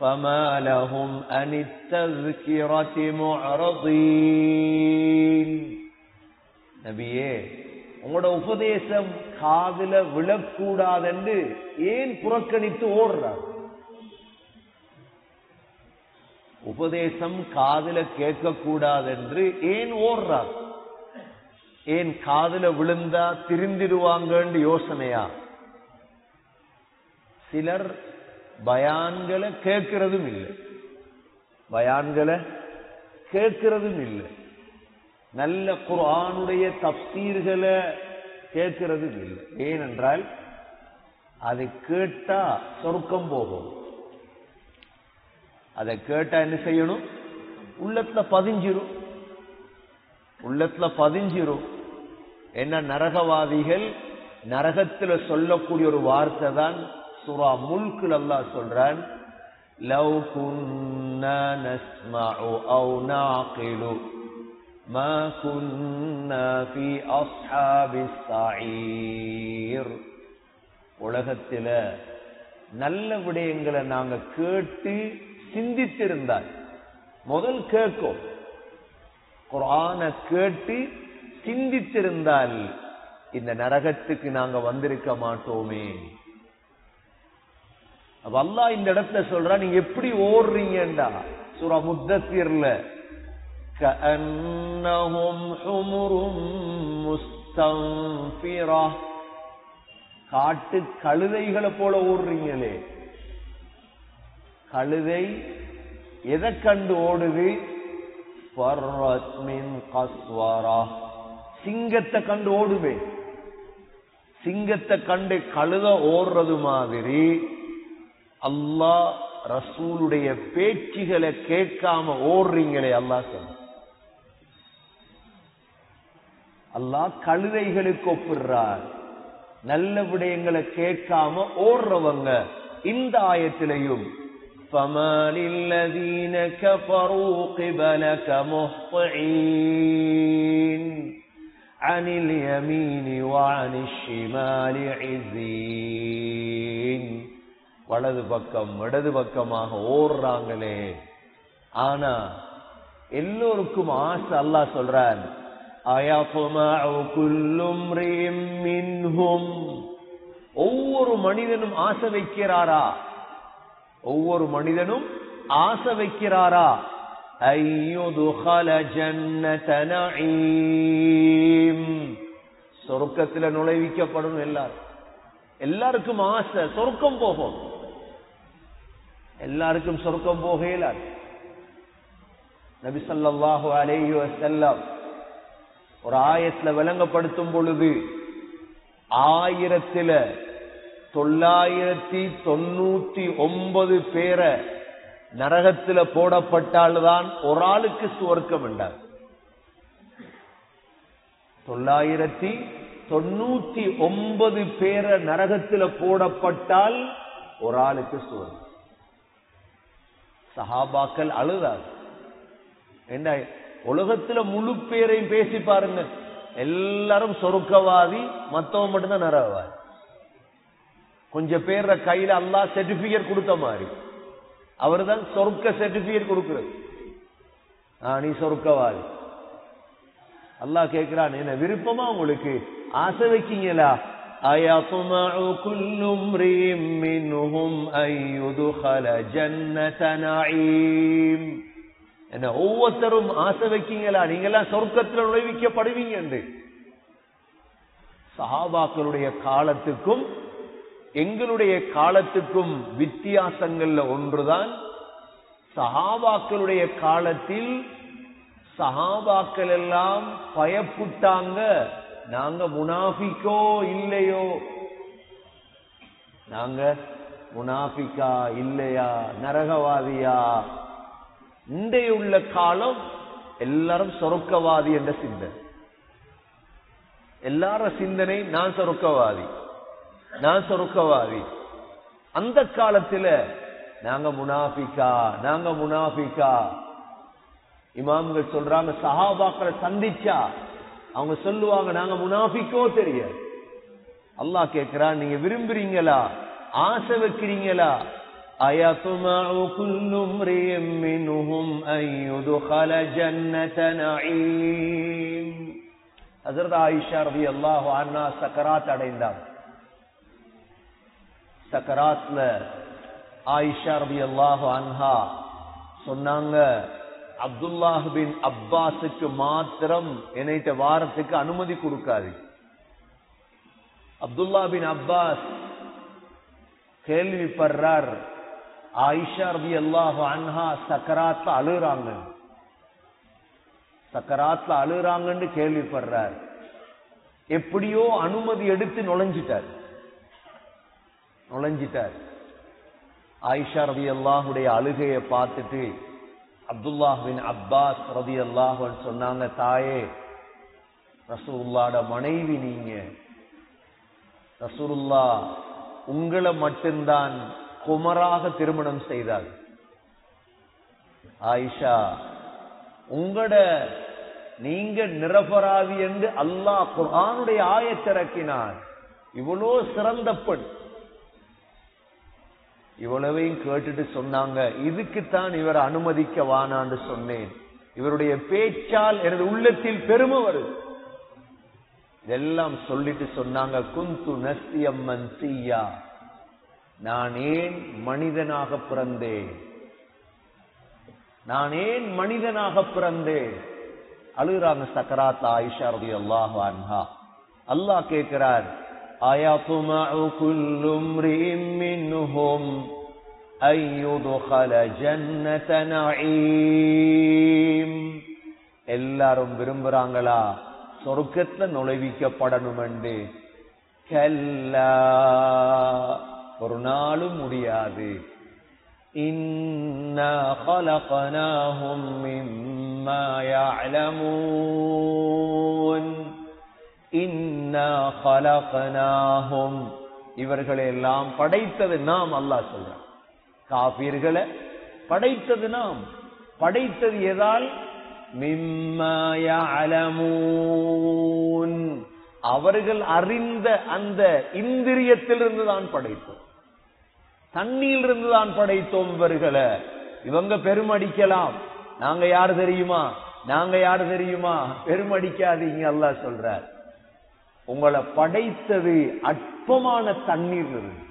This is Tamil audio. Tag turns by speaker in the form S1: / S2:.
S1: فما لهم عن التذكرة معرضين நபியே உங்களோட உபதேசம் காதுல விழக்கூடாதென்று ஏன் புறக்கணித்து ஓடுறார் உபதேசம் காதுல கேட்கக்கூடாதென்று ஏன் ஓடுறார் ஏன் காதுல விழுந்தா திருந்திடுவாங்கன்னு யோசனையா சிலர் பயான்களை கேட்கிறதும் இல்லை. பயான்களை கேட்கிறதும் இல்லை. நல்ல குரானுடைய தப்சீர்களை கேட்கிறதும் இல்லை. ஏனென்றால் அதை கேட்டா சொர்க்கம் போகும். அதை கேட்டா என்ன செய்யணும்? உள்ளத்துல பதிஞ்சிரும். உள்ளத்துல பதிஞ்சிரும். என்ன நரகவாதிகள் நரகத்துல சொல்லக்கூடிய ஒரு வார்த்தை தான் சுரா முல்குல் அல்லாஹ் சொல்றான் லவ் குன்னா நஸ்மஉ அவு நாகிலு ما كنا في أصحاب السعير உலகத்தில நல்ல விடயங்களை நாங்க கேட்டு சிந்தித்திருந்தால் முதல் கேட்கும் குரான கேட்டு சிந்தித்திருந்தால் இந்த நரகத்துக்கு நாங்க வந்திருக்க மாட்டோமே அப்ப அல்லா இந்த இடத்துல சொல்றா நீங்க எப்படி ஓடுறீங்கடா சூரா முத்தீர்ல காட்டு கழுதைகளை போல ஓடுறீங்களே. கழுதை எதை கண்டு ஓடுது? சிங்கத்தை கண்டு ஓடுவே சிங்கத்தை கண்டு கழுத ஓடுறது மாதிரி அல்லாஹ் ரசூலுடைய பேச்சுகளை கேட்காம ஓடுறீங்களே அல்லாஹ் சொல்ல அல்லாஹ் கழுதைகளுக்கு ஒப்பிடுறார் நல்ல விடயங்களை கேட்காம ஓடுறவங்க இந்த ஆயத்திலையும் فما للذين كفروا قبلك مهطعين عن اليمين وعن الشمال عزين வலது பக்கம் இடது பக்கமாக ஓடுறாங்களே. ஆனா எல்லோருக்கும் ஆசை அல்லாஹ் சொல்றார் ஒவ்வொரு மனிதனும் ஆசை வைக்கிறாரா? ஒவ்வொரு மனிதனும் ஆசை வைக்கிறாரா? சொர்க்கத்துல நுழைவிக்கப்படும் எல்லாரும். எல்லாருக்கும் ஆசை சொர்க்கம் போகும். எல்லாருக்கும் சொர்க்கம் போக இயலாது நபி ஸல்லல்லாஹு அலைஹி ஒரு ஆயத்துல விளங்கப்படுத்தும் பொழுது ஆயிரத்தில தொள்ளாயிரத்தி தொண்ணூத்தி ஒன்பது பேரை நரகத்துல போடப்பட்டால்தான் ஒரு ஆளுக்கு சுவர்க்கம் என்றார் தொள்ளாயிரத்தி தொண்ணூத்தி ஒன்பது பேரை நரகத்துல போடப்பட்டால் ஒரு ஆளுக்கு சுவர்க்கம் சஹாபாக்கள் அழுதார். என்ன உலகத்துல முழு பேரையும் பேசி பாருங்க. எல்லாரும் சொருக்கவாதி மத்தவன் மட்டும்தான் நிறவாதி கொஞ்சம் பேர் கையில அல்லா சர்டிபிகேட் கொடுத்த மாதிரி. அவர் தான் சொர்க்க சர்டிபிகேட் கொடுக்கிறது. நீ சொர்க்கவாதி. அல்லா கேட்கிறான் என்ன விருப்பமா உங்களுக்கு? ஆசை வைக்கீங்களா? أيطمع كل امرئ منهم أن يدخل جنة نعيم என்ன ஒவ்வொருத்தரும் ஆசை வைக்கீங்களா நீங்கெல்லாம் சொர்க்கத்தில் நுழைவிக்கப்படுவீங்க என்று சஹாபாக்களுடைய காலத்துக்கும் எங்களுடைய காலத்துக்கும் வித்தியாசங்கள்ல ஒன்றுதான் சஹாபாக்களுடைய காலத்தில் சஹாபாக்கள் எல்லாம் பயப்புட்டாங்க நாங்க முனாஃபிக்கோ இல்லையோ? நாங்க முனாஃபிக்கா இல்லையா? நரகவாதியா? இன்றைய உள்ள காலம் எல்லாரும் சொருக்கவாதி என்ற சிந்தனை. எல்லார சிந்தனை நான் சொருக்கவாதி. நான் சொருக்கவாதி. அந்த காலத்துல நாங்க முனாஃபிக்கா நாங்க முனாஃபிக்கா. இமாம்கள் சொல்றாங்க சஹாபாக்களை சந்திச்சா அவங்க சொல்லுவாங்க நாங்க முனாஃபிக்கோ தெரியாது அல்லாஹ் கேட்கிறான் நீங்க விரும்புறீங்களா ஆசை வைக்கிறீங்களா أيطمع كل امرئ منهم أن يدخل جنة نعيم ஹசரத் ஆயிஷா ரதி அல்லாஹு அண்ணா சக்கராத் அடைந்தார் சக்கராத்ல ஆயிஷா ரதி அல்லாஹு அன்ஹா சொன்னாங்க அப்துல்லாஹின் பின் அப்பாஸுக்கு மாத்திரம் என்னைட்ட வாரத்துக்கு அனுமதி கொடுக்காது. அப்துல்லா பின் அப்பாஸ் கேள்விப்படுறார் ஆயிஷா ரதி அல்லாஹ் அன்ஹா சக்கராத்ல அழுறாங்க. சக்கராத்ல அழுறாங்கன்னு கேள்விப்படுறார். எப்படியோ அனுமதி எடுத்து நுழைஞ்சிட்டார். நுழைஞ்சிட்டார். ஆயிஷா ரவி அல்லாஹுடைய அழுகையை பார்த்துட்டு அப்துல்லாஹ் அப்பாஸ் ரதி அல்லாஹ் சொன்னாங்க தாயே ரசூல்லாட மனைவி நீங்க. ரசூல்லா உங்களை மட்டும்தான் குமராக திருமணம் செய்தார். ஆயிஷா உங்களோட நீங்க நிரபராதி என்று அல்லாஹ் குரானுடைய ஆயத்திறக்கினார் இவ்வளோ சிறந்த பெண். இவ்வளவையும் கேட்டுட்டு சொன்னாங்க. இதுக்குத்தான் இவரை அனுமதிக்க வானான்னு சொன்னேன். இவருடைய பேச்சால் எனது உள்ளத்தில் பெருமை வருது. இதெல்லாம் சொல்லிட்டு சொன்னாங்க குந்து நஸ்தியம்மன் மன்சியா நான் ஏன் மனிதனாக பிறந்தேன். நான் ஏன் மனிதனாக பிறந்தேன். அழுகிறாங்க சக்கராத் ஆயிஷா ரதி அன்ஹா. அல்லாஹ் கேட்கிறார் أيطمع كل امرئ منهم أن يدخل جنة نعيم எல்லாரும் விரும்புறாங்களா சொர்க்கத்துல நுழைவிக்கப்படணும் என்று கல்லா ஒரு நாளும் முடியாது இன்னா خلقناهم مما يعلمون இன்னா கலகனாகும். இவர்களை எல்லாம் படைத்தது நாம் அல்லாஹ் சொல்றான். காபீர்களை படைத்தது நாம். படைத்தது எதால்? மிம்மாயலமூன் அவர்கள் அறிந்த அந்த இந்திரியத்திலிருந்து தான் படைத்தோம். தண்ணியிலிருந்து தான் படைத்தோம் இவர்களை. இவங்க பெருமடிக்கலாம். நாங்க யார் தெரியுமா? நாங்க யார் தெரியுமா? பெருமடிக்காதீங்க அல்லா சொல்ற உங்களை படைத்தது அற்பமான தண்ணீர் இருந்து